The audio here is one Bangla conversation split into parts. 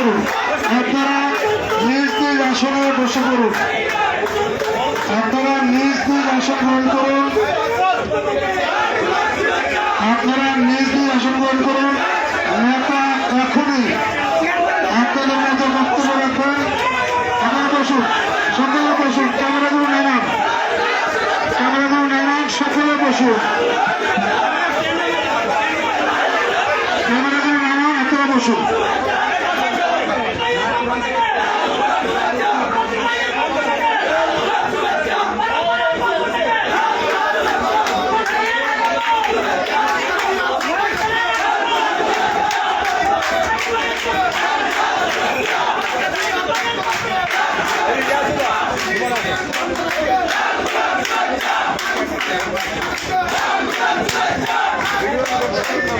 পড়ুন আপনারা নিজ নিজ আসনে বসে পড়ুন। আপনারা নিজ নিজ আসন গ্রহণ করুন। আপনারা নিজ নিজ আসন গ্রহণ করুন। নেতা এখনই আপনাদের মতো বক্তব্য রাখবেন। আমার বসুন, সকলে বসুন, ক্যামেরাগুলো নেনান ক্যামেরাগুলো নেনান সকলে বসুন ক্যামেরাগুলো নেনান আপনারা বসুন এখন আমরা বক্তব্য করতে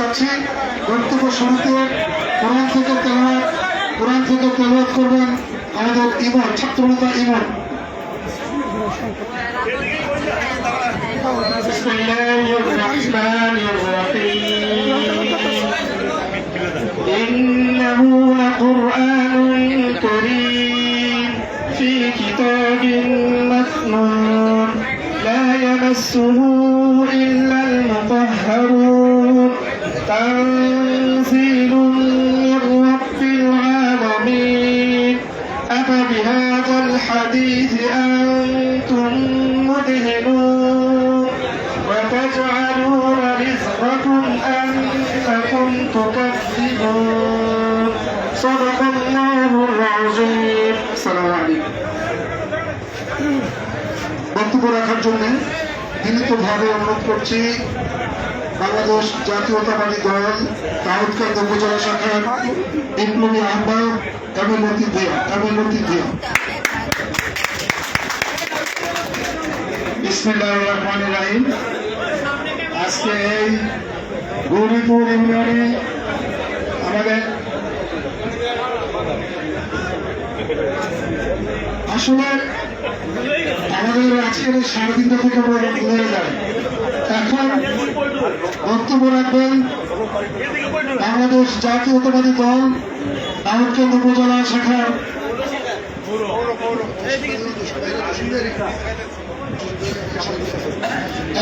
যাচ্ছি। বক্তব্য শুরুতে কোরআন থেকে তেলাওয়াত কোরআন থেকে তেলাওয়াত করবেন আমাদের ইমন ছাত্রনেতা ইমন। بسم الله الرحمن الرحيم إنه لقرآن كريم في كتاب مكنون لا يمسه إلا المطهرون تنزيل من رب العالمين. أفبهذا الحديث تكذبون صدق الله العظيم السلام عليكم বক্তব্য রাখার জন্য বিনীতভাবে অনুরোধ করছি বাংলাদেশ জাতীয়তাবাদী দল দাউদকান্দ উপজেলা শাখার বিপ্লবী আহ্বায়ক এমএলমতি দিয়া এমএলমতি দিয়া বিসমিল্লাহ রহমান রাহিম আজকে এই গৌরীপুর ইউনিয়নে আমাদের আসলে আমাদের আজকের সাড়ে থেকে ঘুরে যায় এখন বক্তব্য রাখবেন বাংলাদেশ জাতীয়তাবাদী দল দাউদকান্দ উপজেলা শাখার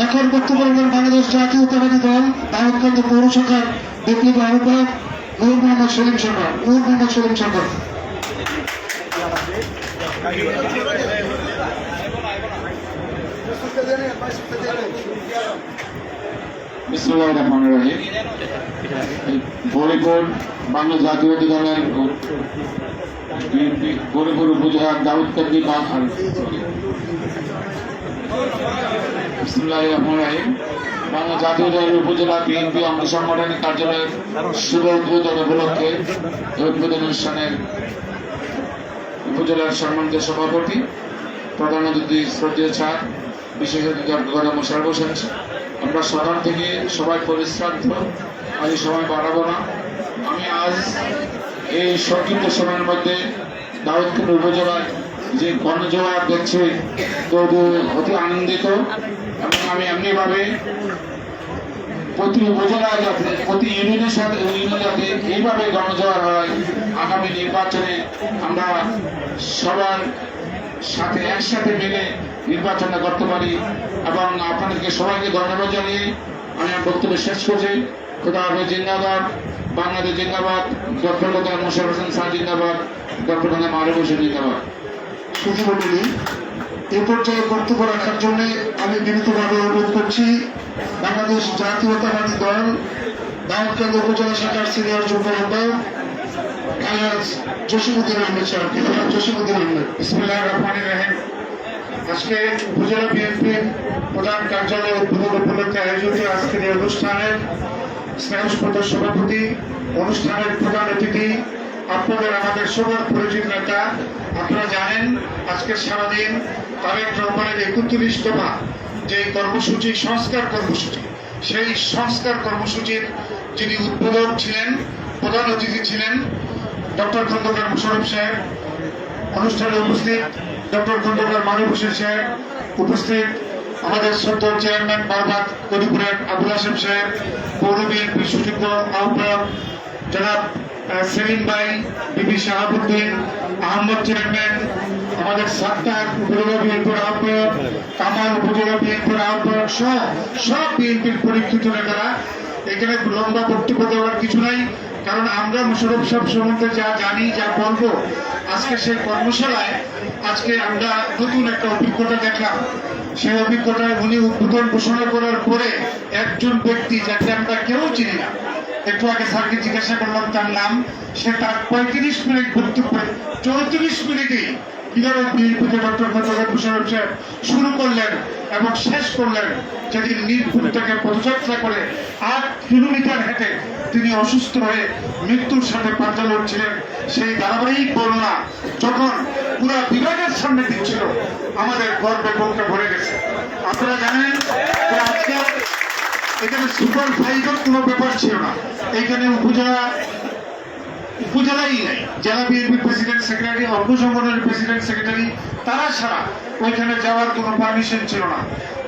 এখন বক্তব্য রাখবেন বাংলাদেশ জাতীয়তাবাদী দল দাউদকান্দ পৌর শাখার বিপ্লবী আহ্বায়ক নূর মোহাম্মদ সলিম সরকার। নূর মোহাম্মদ সলিম সরকার। বিসমুল্লাহ রহমান রহিম। গরিপুর বাংলা জাতীয়বাদী দলের গরিপুর উপজেলার দাউদকান্দি বিসমুল্লাহ রহমান রহিম। বাংলা জাতীয় উপজেলা বিএনপি অঙ্গ কার্যালয়ের শুভ উদ্বোধন উপলক্ষে অনুষ্ঠানের উপজেলার সম্মানিত সভাপতি, প্রধান অতিথি শ্রদ্ধেয় স্যার, বিশেষ অতিথি গরম মোশারফ আমরা সকাল থেকে সবাই পরিশ্রান্ত এই সময় বাড়াবো না। আমি আজ এই সংক্ষিপ্ত সময়ের মধ্যে দাউদপুর উপজেলায় যে গণজোয়ার দেখছি তো তো অতি আনন্দিত এবং আমি এমনিভাবে প্রতি উপজেলায় যাতে, প্রতি ইউনিয়নের সাথে, ইউনিয়নে যাতে এইভাবে গণজোয়ার হয়, আগামী নির্বাচনে আমরা সবার সাথে একসাথে মিলে নির্বাচনটা করতে পারি এবং আপনাদেরকে সবাইকে ধন্যবাদ জানিয়ে আমি আমার বক্তব্য শেষ করছি। খোদা হবে জিন্দাবাদ। বাংলাদেশ জিন্দাবাদ। ডক্টর গল্পডাঙ্গা মোশারফ হোসেন শাহ জিন্দাবাদ। ডক্টর গল্পডাঙ্গা মারুফ হোসেন জিন্দাবাদ। সুশীমণ্ডলী এ পর্যায়ে বক্তব্য রাখার জন্য আমি বিনীতভাবে অনুরোধ করছি, বাংলাদেশ জাতীয়তাবাদী দল, দাউদকান্দ উপজেলা শাখার সিনিয়র যুগ্ম আলহাজ জসিমুদ্দিন আহমেদ জসিমুদ্দিন আহমেদ। আজকে উপজেলা বিএনপির প্রধান উদ্বোধন উপলক্ষে আয়োজিত আজকের এই অনুষ্ঠানের সভাপতি, অনুষ্ঠানের প্রধান অতিথি, আপনাদের আমাদের সবার পরিচিত নেতা, আপনারা জানেন আজকে সারাদিন তারেক রহমানের একত্রিশ দফা যে কর্মসূচি, সংস্কার কর্মসূচি, সেই সংস্কার কর্মসূচির যিনি উদ্বোধক ছিলেন, প্রধান অতিথি ছিলেন ডক্টর খন্দকার মোশারফ সাহেব। অনুষ্ঠানে উপস্থিত ডক্টর খন্দকার মানব হোসেন সাহেব। উপস্থিত আমাদের শ্রদ্ধা চেয়ারম্যান বারবাদ করিপুরের আবুল হাসেম সাহেব, পৌর বিএনপি সুযোগ্য আহ্বায়ক জনাব সেলিম ভাই, বিবি শাহাবুদ্দিন, আহমদ চেয়ারম্যান, আমাদের সাত্তার উপজেলা বিএনপির আহ্বায়ক, কামাল উপজেলা বিএনপির আহ্বায়ক সহ সব বিএনপির পরীক্ষিত নেতারা। এখানে লম্বা বক্তব্য দেওয়ার কিছু নাই। কারণ আমরা মুশারফ সব সম্বন্ধে যা জানি, যা বলব, আজকে সেই কর্মশালায় আজকে আমরা নতুন একটা অভিজ্ঞতা দেখলাম। সেই অভিজ্ঞতায় উনি উদ্বোধন ঘোষণা করার পরে একজন ব্যক্তি যাকে আমরা কেউ চিনি না, একটু আগে স্যারকে জিজ্ঞাসা করলাম তার নাম, সে তার পঁয়ত্রিশ মিনিট বক্তব্য, চৌত্রিশ মিনিটেই কীভাবে বিএনপিতে ডক্টর খন্দকার মুশারফ সাহেব শুরু করলেন এবং শেষ করলেন যেদিন মিরপুর থেকে পদযাত্রা করে আট কিলোমিটার হেঁটে তিনি অসুস্থ হয়ে মৃত্যুর সাথে পাঞ্জা লড়ছিলেন সেই ধারাবাহিক বর্ণনা যখন পুরা বিভাগের সামনে দিচ্ছিল, আমাদের গর্বে বুকটা ভরে গেছে। আপনারা জানেন যে আজকে এখানে সুপার ফাইভের কোনো ব্যাপার ছিল না। এইখানে উপজেলা উপজেলাই নেই। জেলা বিএনপি প্রেসিডেন্ট সেক্রেটারি অঙ্গ সংগঠনের প্রেসিডেন্ট সেক্রেটারি তারা ছাড়া ওইখানে যাওয়ার কোনো পারমিশন ছিল না।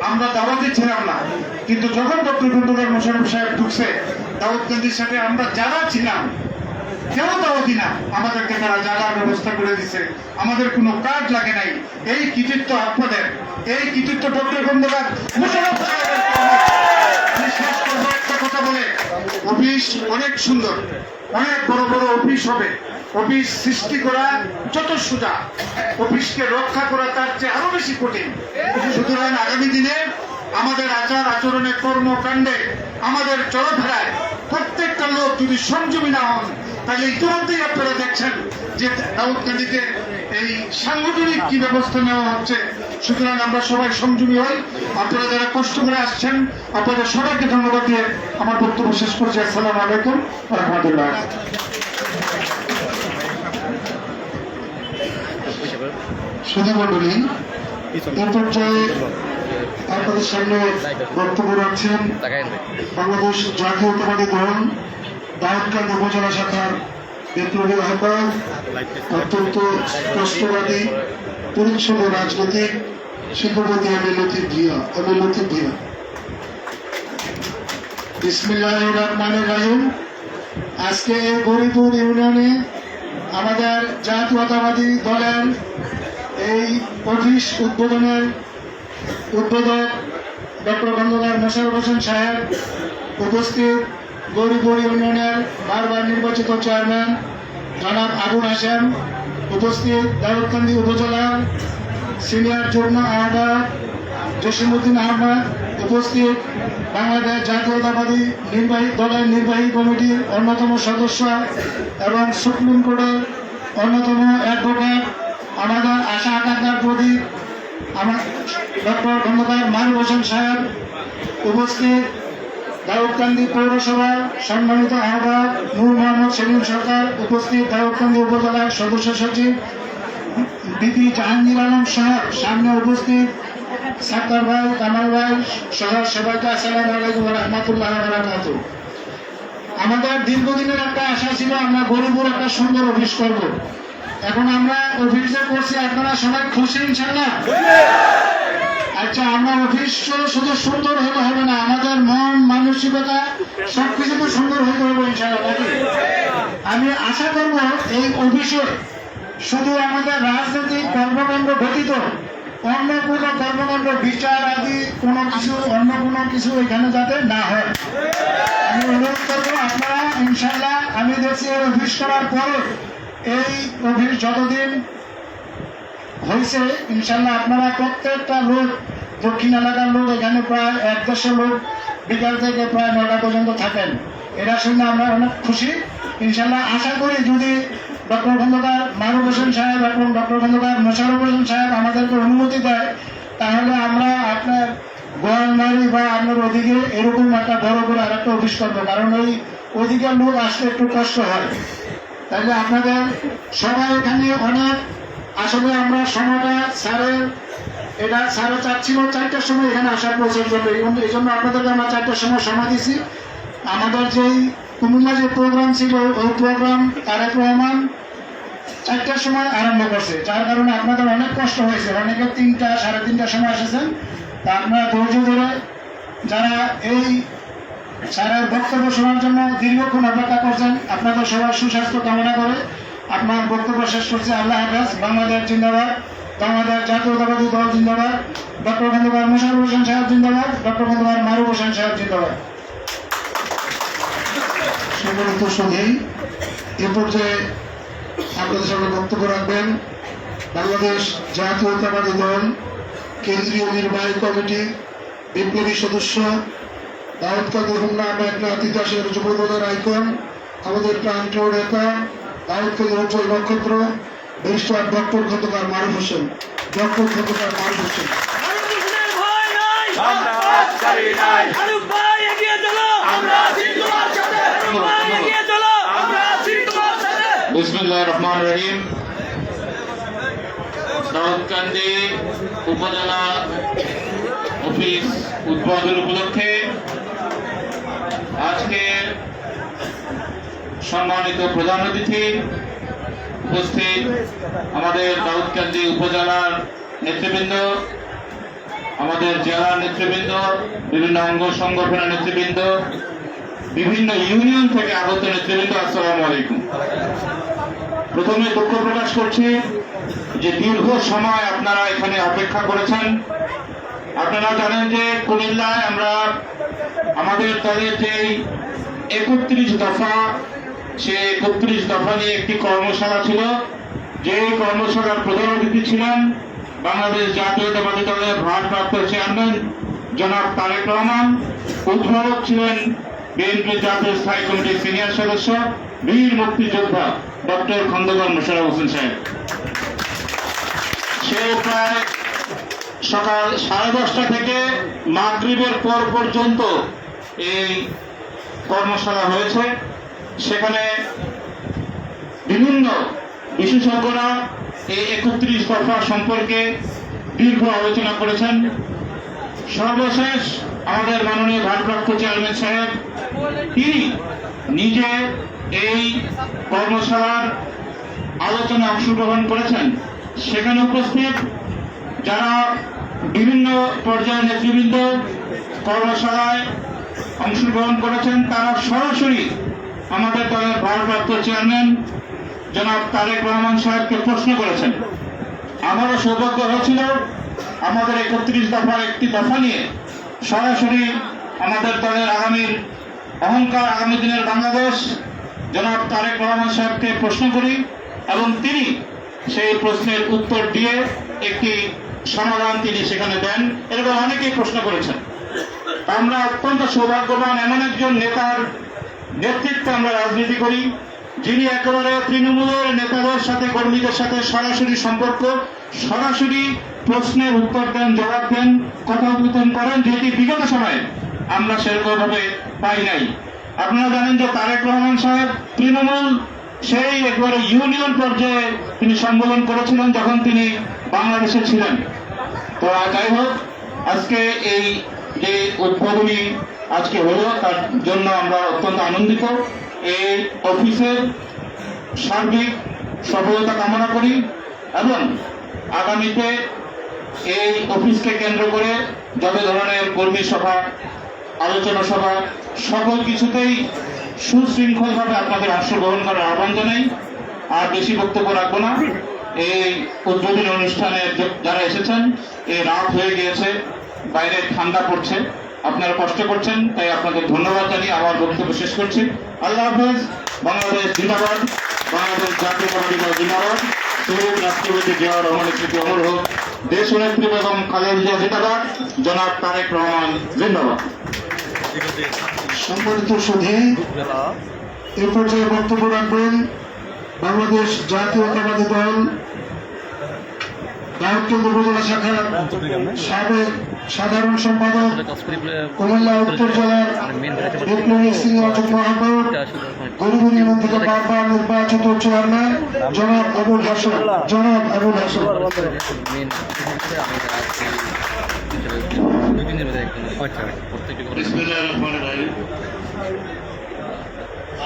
আমরা দাওয়াতে ছিলাম না। কিন্তু যখন ডক্টর খন্দকার মোশারফ সাহেব ঢুকছে দাউদগঞ্জের সাথে আমরা যারা ছিলাম, কেউ দাওয়াতি না। আমাদেরকে তারা জায়গার ব্যবস্থা করে দিছে। আমাদের কোনো কাজ লাগে নাই। এই কৃতিত্ব আপনাদের। এই কৃতিত্ব ডক্টর খন্দকার মোশারফ করব একটা কথা বলে। অফিস অনেক সুন্দর। অনেক বড় বড় অফিস হবে। অফিস সৃষ্টি করা যত সোজা। অফিসকে রক্ষা করা তার চেয়ে আরও বেশি কঠিন। সুতরাং আগামী দিনে আমাদের আচার আচরণে কর্মকাণ্ডে আমাদের চলাফেরায় প্রত্যেকটা লোক যদি সংযমী না হন, তাহলে ইতিমধ্যেই আপনারা দেখছেন যে দাউদকান্দিতে এই সাংগঠনিক কি ব্যবস্থা নেওয়া হচ্ছে? সুতরাং আমরা সবাই সংযমী হই। আপনারা যারা কষ্ট করে আসছেন আপনাদের সবাইকে ধন্যবাদ দিয়ে আমার বক্তব্য শেষ করছি। আসসালামু আলাইকুম রহমতুল্লাহ। সুধী মন্ডলী এ পর্যায়ে আপনাদের সামনে বক্তব্য রাখছেন বাংলাদেশ জাতীয়তাবাদী দল দাউদকান্দি উপজেলা শাখার বিপ্লবী আহ্বায়ক অত্যন্ত স্পষ্টবাদী পরিচ্ছন্ন রাজনৈতিক, শিল্পপতি লতিফ ভিয়া লতিফ ভিয়া বিসমিল্লাহ রহমান রাহিম। আজকে এই ইউনিয়নে আমাদের জাতীয়তাবাদী দলের এই অফিস উদ্বোধনের উদ্বোধক ডক্টর খন্দকার মোশারফ হোসেন সাহেব উপস্থিত। গৌরীপুর ইউনিয়নের বারবার নির্বাচিত চেয়ারম্যান জনাব আবুল হাসেম উপস্থিত দাউদকান্দি উপজেলার সিনিয়র যুগ্ম আহ্বায়ক জসিমুদ্দিন আহমদ, উপস্থিত বাংলাদেশ জাতীয়তাবাদী নির্বাহী দলের নির্বাহী কমিটির অন্যতম সদস্য এবং সুপ্রিম কোর্টের অন্যতম অ্যাডভোকেট আমাদের আশা আকাঙ্ক্ষার প্রতীক আমার ডক্টর খন্দকার মারুফ হোসেন সাহেব, উপস্থিত দাউদকান্দি পৌরসভা সম্মানিত আহ্বায়ক নূর মোহাম্মদ সেলিম সরকার উপস্থিত দাউদকান্দি উপজেলার সদস্য সচিব বিপি জাহাঙ্গীর আলম সাহেব। সামনে উপস্থিত সাক্কার ভাই, কামাল ভাই সহ সবাইকে আসসালামু আলাইকুম রহমতুল্লাহ বারাকাত আমাদের দীর্ঘদিনের একটা আশা ছিল আমরা গরিবুর একটা সুন্দর অফিস করব। এখন আমরা অফিসে করছি, আপনারা সবাই খুশি ইনশাল্লাহ আচ্ছা আমরা অফিস শুধু সুন্দর হলে হবে না, আমাদের মন, মানসিকতা সবকিছু তো সুন্দর হতে হবে ইনশাল্লাহ আমি আশা করব এই অফিসে শুধু আমাদের রাজনৈতিক কর্মকাণ্ড ঘটিত অন্য কোনো কর্মকাণ্ড, বিচার আদি কোনো কিছু, অন্য কোনো কিছু এখানে যাতে না হয়। আমি অনুরোধ করব আপনারা ইনশাল্লাহ আমি দেখছি অফিস করার পরে এই অফিস যতদিন হয়েছে ইনশাল্লাহ আপনারা প্রত্যেকটা লোক, দক্ষিণ এলাকার লোক, এখানে প্রায় এক দেড়শো লোক বিকাল থেকে প্রায় নটা পর্যন্ত থাকেন। এটা শুনে আমরা অনেক খুশি। ইনশাল্লাহ আশা করি যদি ডক্টর খন্দকার মারুফ হোসেন সাহেব এবং ডক্টর খন্দকার মোশারফ হোসেন সাহেব আমাদেরকে অনুমতি দেয়, তাহলে আমরা আপনার গোয়ালমারি বা আপনার ওদিকে এরকম একটা বড় করে আর একটা অফিস করব, কারণ ওই ওদিকের লোক আসতে একটু কষ্ট হয়। তাহলে আপনাদের সবাই এখানে অনেক আসলে আমরা সময়টা স্যারের এটা স্যারে চাচ্ছিল চারটার সময় এখানে আসার প্রয়োজন করবে এবং এই জন্য আপনাদেরকে আমরা চারটার সময় সময় দিছি আমাদের যেই কুমিল্লা যে প্রোগ্রাম ছিল, ওই প্রোগ্রাম তারেক রহমান চারটার সময় আরম্ভ করছে। যার কারণে আপনাদের অনেক কষ্ট হয়েছে। অনেকে তিনটা, সাড়ে তিনটার সময় এসেছেন। তা আপনারা ধৈর্য ধরে যারা এই স্যারের বক্তব্য শোনার জন্য দীর্ঘক্ষণ অপেক্ষা করছেন, আপনাদের সবার সুস্বাস্থ্য কামনা করে আপনার বক্তব্য শেষ করছে। আল্লাহ হাফেজ। বাংলাদেশ জিন্দাবাদ। বাংলাদেশ জাতীয়তাবাদী দল জিন্দাবাদ। ডক্টর খন্দকার মুশারফ হোসেন সাহেব জিন্দাবাদ। ডক্টর খন্দকার মারুফ হোসেন সাহেব জিন্দাবাদ। সম্মানিত সঙ্গী, এ পর্যায়ে আপনাদের সামনে বক্তব্য রাখবেন বাংলাদেশ জাতীয়তাবাদী দল কেন্দ্রীয় নির্বাহী কমিটি বিপ্লবী সদস্য দাউদ কাদের হুন্না মেঘনা তিতাসের যুবদলের আইকন, আমাদের প্রান্তীয় নেতা দাউদ কাদের উজ্জ্বল নক্ষত্র। Barrister doctor Khandaker Maruf Hossain. Doctor Khandaker Maruf Hossain. আরও কৃষ্ণের ভয় নাই। আমরা বাদ ছাড়ি নাই। আরও ভাই এগিয়ে চলো। আমরা আছি তোমার সাথে। আরও ভাই এগিয়ে চলো। আমরা আছি তোমার সাথে। বিসমুল্লাহ রহমান রহিম। দাউদকান্দি উপজেলা অফিস উদ্বোধন উপলক্ষে আজকে সম্মানিত প্রধান অতিথি, উপস্থিত আমাদের দাউদকান্দি উপজেলার নেতৃবৃন্দ, আমাদের জেলার নেতৃবৃন্দ, বিভিন্ন অঙ্গ সংগঠনের নেতৃবৃন্দ, বিভিন্ন ইউনিয়ন থেকে আগত নেতৃবৃন্দ, আসসালামু আলাইকুম। প্রথমে দুঃখ প্রকাশ করছি যে দীর্ঘ সময় আপনারা এখানে অপেক্ষা করেছেন। আপনারা জানেন যে কুমিল্লায় আমরা আমাদের দলের যে একত্রিশ দফা সে একত্রিশ দফা নিয়ে একটি কর্মশালা ছিল। যে কর্মশালার প্রধান অতিথি ছিলেন বাংলাদেশ জাতীয়তাবাদী দলের ভারপ্রাপ্ত চেয়ারম্যান জনাব তারেক রহমান। উদ্ভাবক ছিলেন বিএনপি জাতীয় স্থায়ী কমিটির সিনিয়র সদস্য, বীর মুক্তিযোদ্ধা ডক্টর খন্দকার মোশারফ হোসেন সাহেব। সে প্রায় সকাল সাড়ে দশটা থেকে মাগরিবের পর পর্যন্ত এই কর্মশালা হয়েছে। সেখানে বিভিন্ন বিশেষজ্ঞরা এই একত্রিশ দফা সম্পর্কে দীর্ঘ আলোচনা করেছেন। সর্বশেষ আমাদের মাননীয় ভারপ্রাপ্ত চেয়ারম্যান সাহেব তিনি নিজে এই কর্মশালার আলোচনায় অংশগ্রহণ করেছেন? সেখানে উপস্থিত যারা বিভিন্ন পর্যায়ের নেতৃবৃন্দ কর্মশালায় অংশগ্রহণ করেছেন, তারা সরাসরি আমাদের দলের ভারপ্রাপ্ত চেয়ারম্যান জনাব তারেক রহমান সাহেবকে প্রশ্ন করেছেন। আমারও সৌভাগ্য হয়েছিল, আমাদের একত্রিশ দফার একটি দফা নিয়ে সরাসরি আমাদের দলের আগামীর অহংকার আগামী দিনের বাংলাদেশ জনাব তারেক রহমান সাহেবকে প্রশ্ন করি এবং তিনি সেই প্রশ্নের উত্তর দিয়ে একটি সমাধান তিনি সেখানে দেন এরকম অনেকেই প্রশ্ন করেছেন। আমরা অত্যন্ত সৌভাগ্যবান এমন একজন নেতার নেতৃত্বে আমরা রাজনীতি করি, যিনি একেবারে তৃণমূলের নেতাদের সাথে, কর্মীদের সাথে সরাসরি সম্পর্ক, সরাসরি প্রশ্নের উত্তর দেন, জবাব দেন কথোপকথন করেন, যেটি বিগত সময়ে আমরা সেরকমভাবে পাই নাই। আপনারা জানেন যে তারেক রহমান সাহেব তৃণমূল, সেই একবারে ইউনিয়ন পর্যায়ে তিনি সম্বোধন করেছিলেন যখন তিনি বাংলাদেশে ছিলেন। তো যাই হোক, আজকে এই যে উদ্বোধনী আজকে হলো, তার জন্য আমরা অত্যন্ত আনন্দিত। এই অফিসের সার্বিক সফলতা কামনা করি এবং আগামীতে এই অফিসকে কেন্দ্র করে যত ধরনের কর্মী সভা, আলোচনা সভা, সকল কিছুতেই সুশৃঙ্খলভাবে আপনাদের অংশগ্রহণ করার আহ্বান জানাই। আর বেশি বক্তব্য রাখব না। এই উদ্বোধনী অনুষ্ঠানে যারা এসেছেন এই রাত হয়ে গিয়েছে। বাইরে ঠান্ডা পড়ছে, আপনারা কষ্ট করছেন, তাই আপনাদের ধন্যবাদ জানিয়ে আমার বক্তব্য শেষ করছি। আল্লাহ হাফেজ, বাংলাদেশ জিন্দাবাদ, বাংলাদেশ জাতীয়তাবাদী দল জিন্দাবাদ। শহীদ রাষ্ট্রপতি জিয়াউর রহমানের স্মৃতি অমর হোক। দেশ নেত্রী বেগম খালেদা জিয়া জিন্দাবাদ। জনাব তারেক রহমান জিন্দাবাদ। সম্মানিত সুধী এ পর্যায়ে বক্তব্য রাখবেন বাংলাদেশ জাতীয়তাবাদী দল দাউদকান্দি উপজেলা শাখার সাবেক সাধারণ সম্পাদক কুমিল্লা উত্তর জেলার বিপ্লবী সিনিয়র যুগ্ম আহ্বায়ক ইউনিয়ন থেকে বারবার নির্বাচিত চেয়ারম্যান জনাব আবুল হাসন, জনাব আবুল হাসন।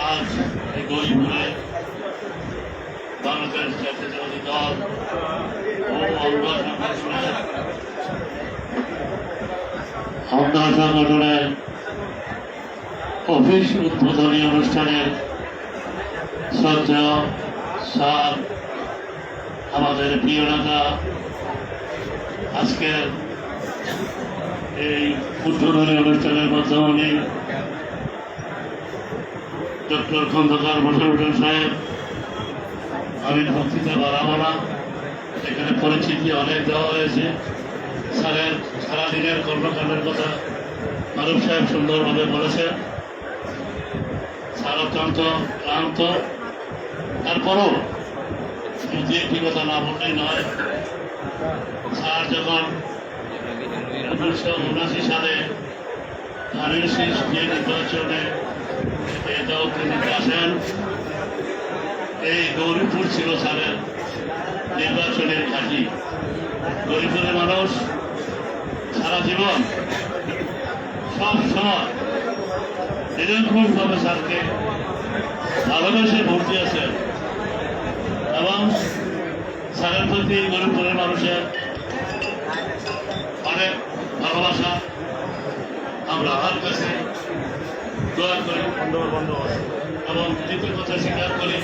আজ এই গরিবপুরে বাংলাদেশ অঙ্গ সংগঠনের অফিস উদ্বোধনী অনুষ্ঠানের শ্রদ্ধেয় স্যার, আমাদের প্রিয় নেতা, আজকের এই উদ্বোধনী অনুষ্ঠানের মাধ্যমে ডক্টর খন্দকার মোশারফ সাহেব। আমি বক্তৃতা বাড়াবো না। পরিচিতি অনেক দেওয়া হয়েছে। স্যারের সারাদিনের কর্মকাণ্ডের কথা মারুফ সাহেব সুন্দরভাবে বলেছেন স্যার অত্যন্ত ক্লান্ত। তারপরও যদি একটি কথা না বললেই নয় স্যার যখন উনিশশো উনাশি সালে ধানের শীষ যে নির্বাচনে আসেন, এই গৌরীপুর ছিল স্যারের নির্বাচনের ঘাঁটি গৌরীপুরের মানুষ সারা জীবন সব সময় নিরঙ্কুশভাবে স্যারকে ভালোবেসে ভোট দিয়েছেন এবং স্যারের প্রতি গরিবপুরের মানুষের অনেক ভালোবাসা আমরা আমার কাছে দোয়া করি এবং দ্বিতীয় কথা স্বীকার করি।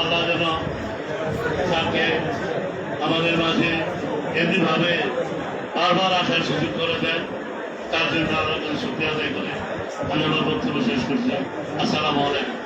আল্লাহ যেন আমাদের মাঝে এমনিভাবে বারবার আসার সুযোগ করে দেন তার জন্য আমরা কোনো শুক্রিয়া আদায় করে। আমি আমার বক্তব্য শেষ করছি। আসসালামু আলাইকুম।